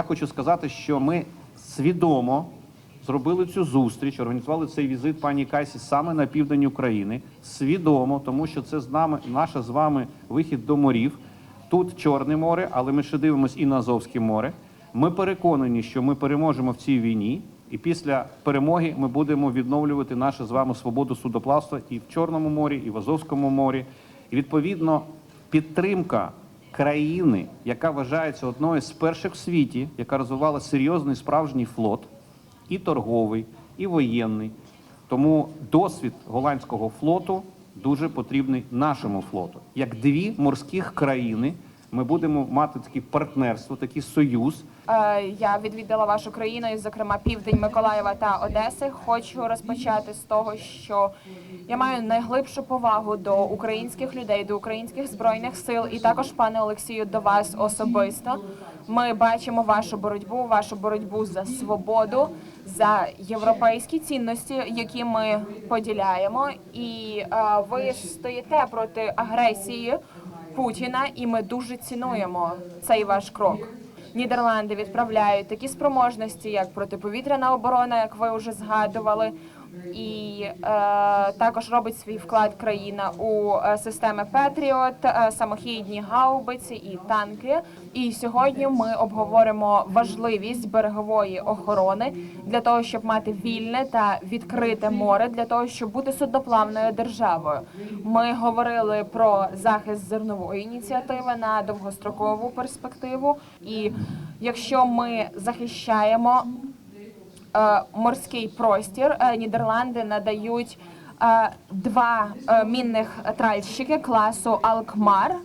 я хочу сказати, що ми свідомо зробили цю зустріч, організували цей візит пані Кайсі саме на південь України. Свідомо, тому що це з нами, наша з вами вихід до морів. Тут Чорне море, але ми ще дивимося і на Азовське море. Ми переконані, що ми переможемо в цій війні, і після перемоги ми будемо відновлювати нашу з вами свободу судоплавства і в Чорному морі, і в Азовському морі. І відповідно підтримка країни, яка вважається одною з перших в світі, яка розвивала серйозний справжній флот, і торговий, і воєнний. Тому досвід голландського флоту дуже потрібний нашому флоту. Як дві морських країни, ми будемо мати таке партнерство, такий союз. Е, Я відвідала вашу країну, і, зокрема, південь Миколаєва та Одеси. Хочу розпочати з того, що я маю найглибшу повагу до українських людей, до українських збройних сил, і також, пане Олексію, до вас особисто. Ми бачимо вашу боротьбу, вашу боротьбу за свободу, за європейські цінності, які ми поділяємо. І е, ви стоїте проти агресії Путіна, і ми дуже цінуємо цей ваш крок. Нідерланди відправляють такі спроможності, як протиповітряна оборона, як ви вже згадували, і е, також робить свій вклад країна у е, системи Петріот, е, самохідні гаубиці і танки. І сьогодні ми обговоримо важливість берегової охорони для того, щоб мати вільне та відкрите море, для того, щоб бути судноплавною державою. Ми говорили про захист зернової ініціативи на довгострокову перспективу. І якщо ми захищаємо морський простір, е, Нідерланди надають е, два е, мінних тральщики класу Алкмар.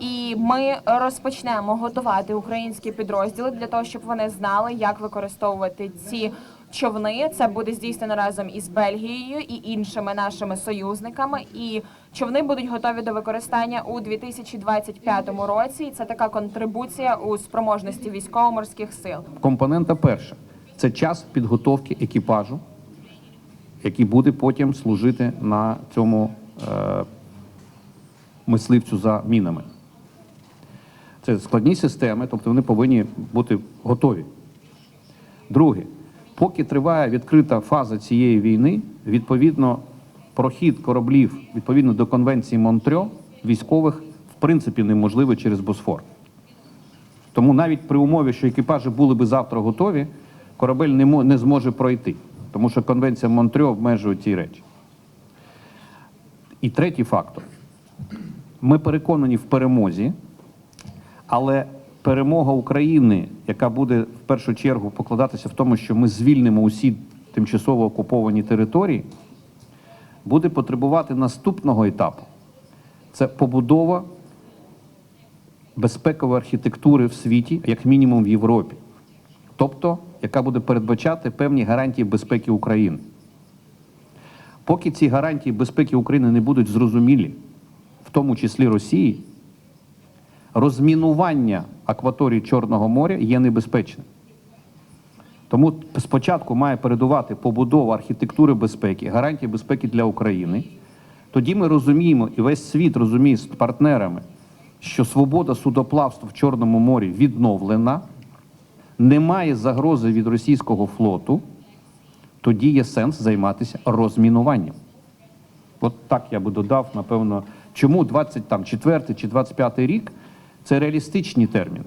І ми розпочнемо готувати українські підрозділи для того, щоб вони знали, як використовувати ці човни. Це буде здійснено разом із Бельгією і іншими нашими союзниками. І човни будуть готові до використання у 2025 році. І це така контрибуція у спроможності військово-морських сил. Компонента перша це час підготовки екіпажу, який буде потім служити на цьому е, мисливцю за мінами. Це складні системи, тобто вони повинні бути готові. Друге, поки триває відкрита фаза цієї війни, відповідно, прохід кораблів відповідно до конвенції Монтрьо військових в принципі неможливий через Босфор. Тому навіть при умові, що екіпажі були би завтра готові, корабель не, не зможе пройти, тому що конвенція Монтрьо обмежує ці речі. І третій фактор. Ми переконані в перемозі, але перемога України, яка буде в першу чергу покладатися в тому, що ми звільнимо усі тимчасово окуповані території, буде потребувати наступного етапу. Це побудова безпекової архітектури в світі, як мінімум в Європі, тобто, яка буде передбачати певні гарантії безпеки України. Поки ці гарантії безпеки України не будуть зрозумілі, в тому числі Росії, розмінування акваторії Чорного моря є небезпечним. Тому спочатку має передувати побудова архітектури безпеки, гарантії безпеки для України. Тоді ми розуміємо, і весь світ розуміє з партнерами, що свобода судоплавства в Чорному морі відновлена, немає загрози від російського флоту, тоді є сенс займатися розмінуванням. От так я би додав, напевно, чому 24 чи 25 рік це реалістичні терміни.